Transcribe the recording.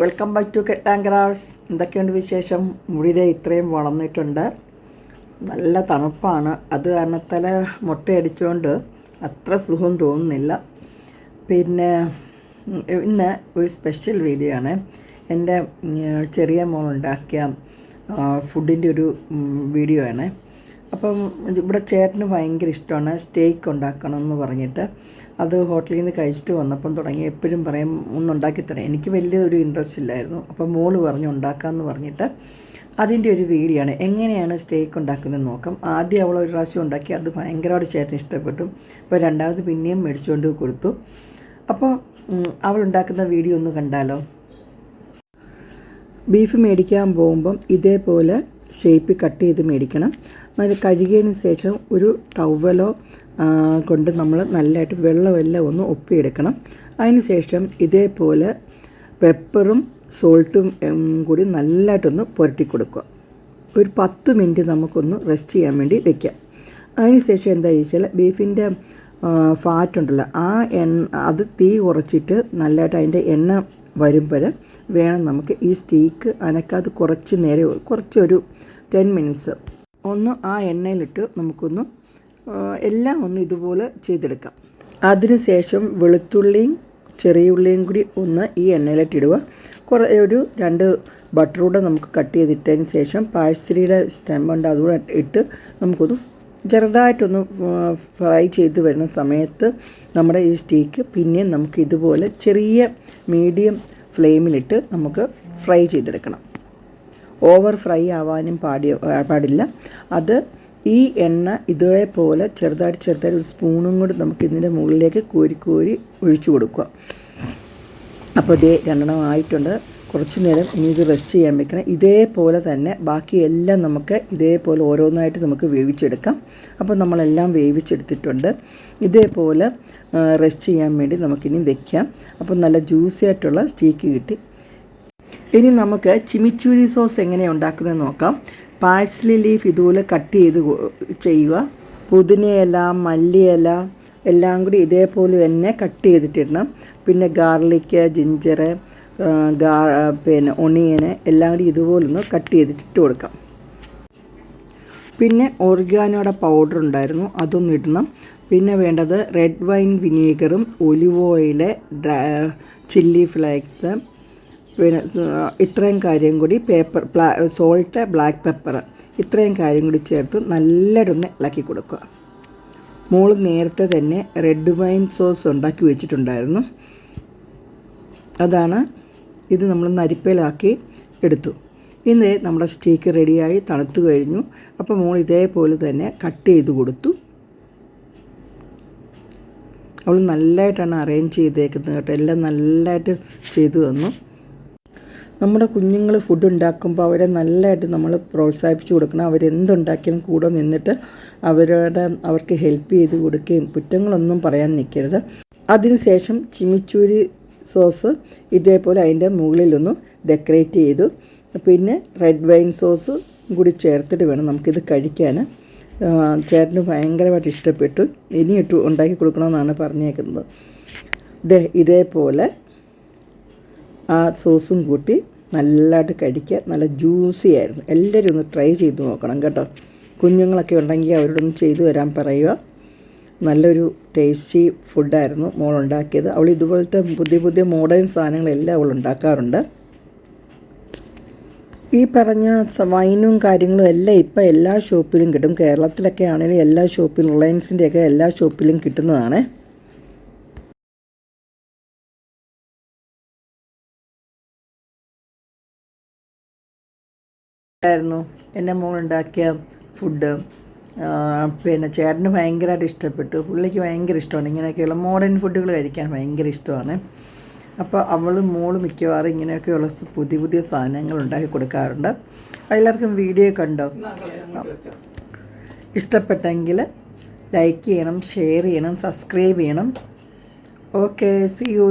Welcome back to കെട്ടാങ്ക്രാസ് എന്തൊക്കെയുണ്ട് വിശേഷം? മുടിയുടെ ഇത്രയും വളർന്നിട്ടുണ്ട്. നല്ല തണുപ്പാണ്. അത് കാരണത്താൽ മുട്ടയടിച്ചുകൊണ്ട് അത്ര സുഖം തോന്നുന്നില്ല. പിന്നെ ഇന്ന് ഒരു സ്പെഷ്യൽ വീഡിയോ ആണ്. എന്റെ ചെറിയ ചെറിയ മോളുണ്ടാക്കിയ ഫുഡിന്റെ ഒരു വീഡിയോ ആണ്. അപ്പം ഇവിടെ ചേട്ടന് ഭയങ്കര ഇഷ്ടമാണ് സ്റ്റേക്ക് ഉണ്ടാക്കണം എന്ന് പറഞ്ഞിട്ട്. അത് ഹോട്ടലിൽ നിന്ന് കഴിച്ചിട്ട് വന്നപ്പം തുടങ്ങി. എപ്പോഴും പറയും ഒന്നുണ്ടാക്കി തരാം. എനിക്ക് വലിയൊരു ഇൻട്രസ്റ്റ് ഇല്ലായിരുന്നു. അപ്പം മോൾ പറഞ്ഞു ഉണ്ടാക്കാമെന്ന് പറഞ്ഞിട്ട്. അതിന്റെ ഒരു വീഡിയോ ആണ്. എങ്ങനെയാണ് സ്റ്റേക്ക് ഉണ്ടാക്കുന്നത് നോക്കാം. ആദ്യം അവൾ ഒരു പ്രാവശ്യം ഉണ്ടാക്കി. അത് ഭയങ്കരമായിട്ട് ചേട്ടന് ഇഷ്ടപ്പെട്ടു. അപ്പോൾ രണ്ടാമത് പിന്നെയും മേടിച്ചുകൊണ്ട് കൊടുത്തു. അപ്പോൾ അവൾ ഉണ്ടാക്കുന്ന വീഡിയോ ഒന്ന് കണ്ടാലോ? ബീഫ് മേടിക്കാൻ പോകുമ്പം ഇതേപോലെ ഷേപ്പ് കട്ട് ചെയ്ത് മേടിക്കണം. അത് കഴുകിയതിന് ശേഷം ഒരു ടവലോ കൊണ്ട് നമ്മൾ നല്ലതായിട്ട് വെള്ളമെല്ലാം ഒന്ന് ഒപ്പിയെടുക്കണം. അതിന് ശേഷം ഇതേപോലെ പെപ്പറും സോൾട്ടും കൂടി നല്ലതായിട്ടൊന്ന് പുരട്ടി കൊടുക്കുക ഒരു പത്ത് മിനിറ്റ് നമുക്കൊന്ന് റെസ്റ്റ് ചെയ്യാൻ വേണ്ടി വെക്കാം അതിന് ശേഷം എന്താ ചോദിച്ചാൽ ബീഫിന്റെ ഫാറ്റ് ഉണ്ടല്ലോ ആ എണ്ണ അത് തീ കുറച്ചിട്ട് നല്ലതായിട്ട് അതിന്റെ എണ്ണ വരുമ്പോൾ വേണം നമുക്ക് ഈ സ്റ്റീക്ക് അനക്കാതെ കുറച്ച് നേരം കുറച്ചൊരു ടെൻ മിനിറ്റ്സ് ഒന്ന് ആ എണ്ണയിലിട്ട് നമുക്കൊന്ന് എല്ലാം ഒന്ന് ഇതുപോലെ ചെയ്തെടുക്കാം. അതിനുശേഷം വെളുത്തുള്ളിയും ചെറിയ ഉള്ളിയും കൂടി ഒന്ന് ഈ എണ്ണയിലിട്ട് ഇടുക കുറേ ഒരു രണ്ട് ബട്ടർ കൂടെ നമുക്ക് കട്ട് ചെയ്തിട്ടതിന് ശേഷം പാഴ്സലിയുടെ സ്റ്റെമ്പുണ്ട് അതുകൂടെ ഇട്ട് നമുക്കൊന്ന് ചെറുതായിട്ടൊന്ന് ഫ്രൈ ചെയ്ത് വരുന്ന സമയത്ത് നമ്മുടെ ഈ സ്റ്റീക്ക് പിന്നെയും നമുക്ക് ഇതുപോലെ ചെറിയ മീഡിയം ഫ്ലെയിമിലിട്ട് നമുക്ക് ഫ്രൈ ചെയ്തെടുക്കണം. ഓവർ ഫ്രൈ ആവാനും പാടി പാടില്ല. അത് ഈ എണ്ണ ഇതേപോലെ ചെറുതായിട്ട് ചെറുതായിട്ട് ഒരു സ്പൂണും കൂടി നമുക്ക് ഇതിന്റെ മുകളിലേക്ക് കോരി കോരി ഒഴിച്ചു കൊടുക്കുക. അപ്പോൾ ഇതേ രണ്ടെണ്ണം ആയിട്ടുണ്ട്. കുറച്ച് നേരം ഇനി ഇത് റെസ്റ്റ് ചെയ്യാൻ വെക്കണം. ഇതേപോലെ തന്നെ ബാക്കി എല്ലാം നമുക്ക് ഇതേപോലെ ഓരോന്നായിട്ട് നമുക്ക് വേവിച്ചെടുക്കാം. അപ്പോൾ നമ്മളെല്ലാം വേവിച്ചെടുത്തിട്ടുണ്ട്. ഇതേപോലെ റെസ്റ്റ് ചെയ്യാൻ വേണ്ടി നമുക്കിനി വെക്കാം. അപ്പോൾ നല്ല ജ്യൂസി ആയിട്ടുള്ള സ്റ്റീക്ക് കിട്ടി. ഇനി നമുക്ക് ചിമിച്ചൂരി സോസ് എങ്ങനെ ഉണ്ടാക്കുന്നത് നോക്കാം. പാഴ്സലി ലീഫ് ഇതുപോലെ കട്ട് ചെയ്ത് ചെയ്യുക. പുതിനയില മല്ലിയില എല്ലാം കൂടി ഇതേപോലെ തന്നെ കട്ട് ചെയ്തിട്ടിടണം. പിന്നെ ഗാർലിക്ക് ജിഞ്ചർ ഗാ പിന്നെ ഒണിയന് എല്ലാം കൂടി ഇതുപോലെ ഒന്ന് കട്ട് ചെയ്തിട്ടിട്ട് കൊടുക്കാം. പിന്നെ ഓർഗാനോടെ പൗഡർ ഉണ്ടായിരുന്നു. അതൊന്നും ഇടണം. പിന്നെ വേണ്ടത് റെഡ് വൈൻ വിനീഗറും ഒലിവ് ഓയിൽ ചില്ലി ഫ്ലേക്സ് പിന്നെ ഇത്രയും കാര്യം കൂടി പേപ്പർ പ്ലാ സോൾട്ട് ബ്ലാക്ക് പെപ്പർ ഇത്രയും കാര്യം കൂടി ചേർത്ത് നല്ലതൊന്ന് ഇളക്കി കൊടുക്കുക. മോൾ നേരത്തെ തന്നെ റെഡ് വൈൻ സോസ് ഉണ്ടാക്കി വെച്ചിട്ടുണ്ടായിരുന്നു. അതാണ് ഇത് നമ്മൾ നരിപ്പയിലാക്കി എടുത്തു. ഇന്ന് നമ്മുടെ സ്റ്റീക്ക് റെഡിയായി തണുത്തു കഴിഞ്ഞു. അപ്പോൾ മോൾ ഇതേപോലെ തന്നെ കട്ട് ചെയ്ത് കൊടുത്തു. അവൾ നല്ലതായിട്ടാണ് അറേഞ്ച് ചെയ്തേക്കുന്നത് കേട്ടോ. എല്ലാം നല്ലതായിട്ട് ചെയ്തു തന്നു. നമ്മുടെ കുഞ്ഞുങ്ങൾ ഫുഡ് ഉണ്ടാക്കുമ്പോൾ അവരെ നല്ലതായിട്ട് നമ്മൾ പ്രോത്സാഹിപ്പിച്ച് കൊടുക്കണം. അവരെന്തുണ്ടാക്കിയാലും കൂടെ നിന്നിട്ട് അവരുടെ അവർക്ക് ഹെൽപ്പ് ചെയ്ത് കൊടുക്കുകയും കുറ്റങ്ങളൊന്നും പറയാൻ നിൽക്കരുത് അതിനുശേഷം ചിമിച്ചൂരി സോസ് ഇതേപോലെ അതിന്റെ മുകളിലൊന്ന് ഡെക്കറേറ്റ് ചെയ്തു. പിന്നെ റെഡ് വൈൻ സോസ് കൂടി ചേർത്തിട്ട് വേണം നമുക്കിത് കഴിക്കാൻ ചേട്ടന് ഭയങ്കരമായിട്ട് ഇഷ്ടപ്പെട്ടു. ഇനി ഇട്ട് ഉണ്ടാക്കി കൊടുക്കണമെന്നാണ് പറഞ്ഞേക്കുന്നത്. ഇതേപോലെ ആ സോസും കൂട്ടി നല്ലതായിട്ട് കഴിക്കുക നല്ല ജ്യൂസി ആയിരുന്നു. എല്ലാവരും ഒന്ന് ട്രൈ ചെയ്ത് നോക്കണം കേട്ടോ. കുഞ്ഞുങ്ങളൊക്കെ ഉണ്ടെങ്കിൽ അവരോടൊന്ന് ചെയ്തു തരാൻ പറയുക. നല്ലൊരു ടേസ്റ്റി ഫുഡായിരുന്നു മോൾ ഉണ്ടാക്കിയത് അവൾ ഇതുപോലത്തെ പുതിയ പുതിയ മോഡേൺ സാധനങ്ങളെല്ലാം അവൾ ഉണ്ടാക്കാറുണ്ട്. ഈ പറഞ്ഞ വൈനും കാര്യങ്ങളും എല്ലാം ഇപ്പം എല്ലാ ഷോപ്പിലും കിട്ടും. കേരളത്തിലൊക്കെ ആണെങ്കിലും എല്ലാ ഷോപ്പിലും റിലയൻസിന്റെയൊക്കെ എല്ലാ ഷോപ്പിലും കിട്ടുന്നതാണ്. ആയിരുന്നു എന്റെ മോൾ ഉണ്ടാക്കിയ ഫുഡ് പിന്നെ ചേട്ടന് ഭയങ്കരമായിട്ട് ഇഷ്ടപ്പെട്ടു. പുള്ളിക്ക് ഭയങ്കര ഇഷ്ടമാണ്. ഇങ്ങനെയൊക്കെയുള്ള മോഡേൺ ഫുഡുകൾ കഴിക്കാൻ ഭയങ്കര ഇഷ്ടമാണ്. അപ്പോൾ അവൾ മോൾ മിക്കവാറും ഇങ്ങനെയൊക്കെയുള്ള പുതിയ പുതിയ സാധനങ്ങൾ ഉണ്ടാക്കി കൊടുക്കാറുണ്ട്. എല്ലാവർക്കും വീഡിയോ കണ്ടോ? ഇഷ്ടപ്പെട്ടെങ്കിൽ ലൈക്ക് ചെയ്യണം ഷെയർ ചെയ്യണം സബ്സ്ക്രൈബ് ചെയ്യണം. Okay C U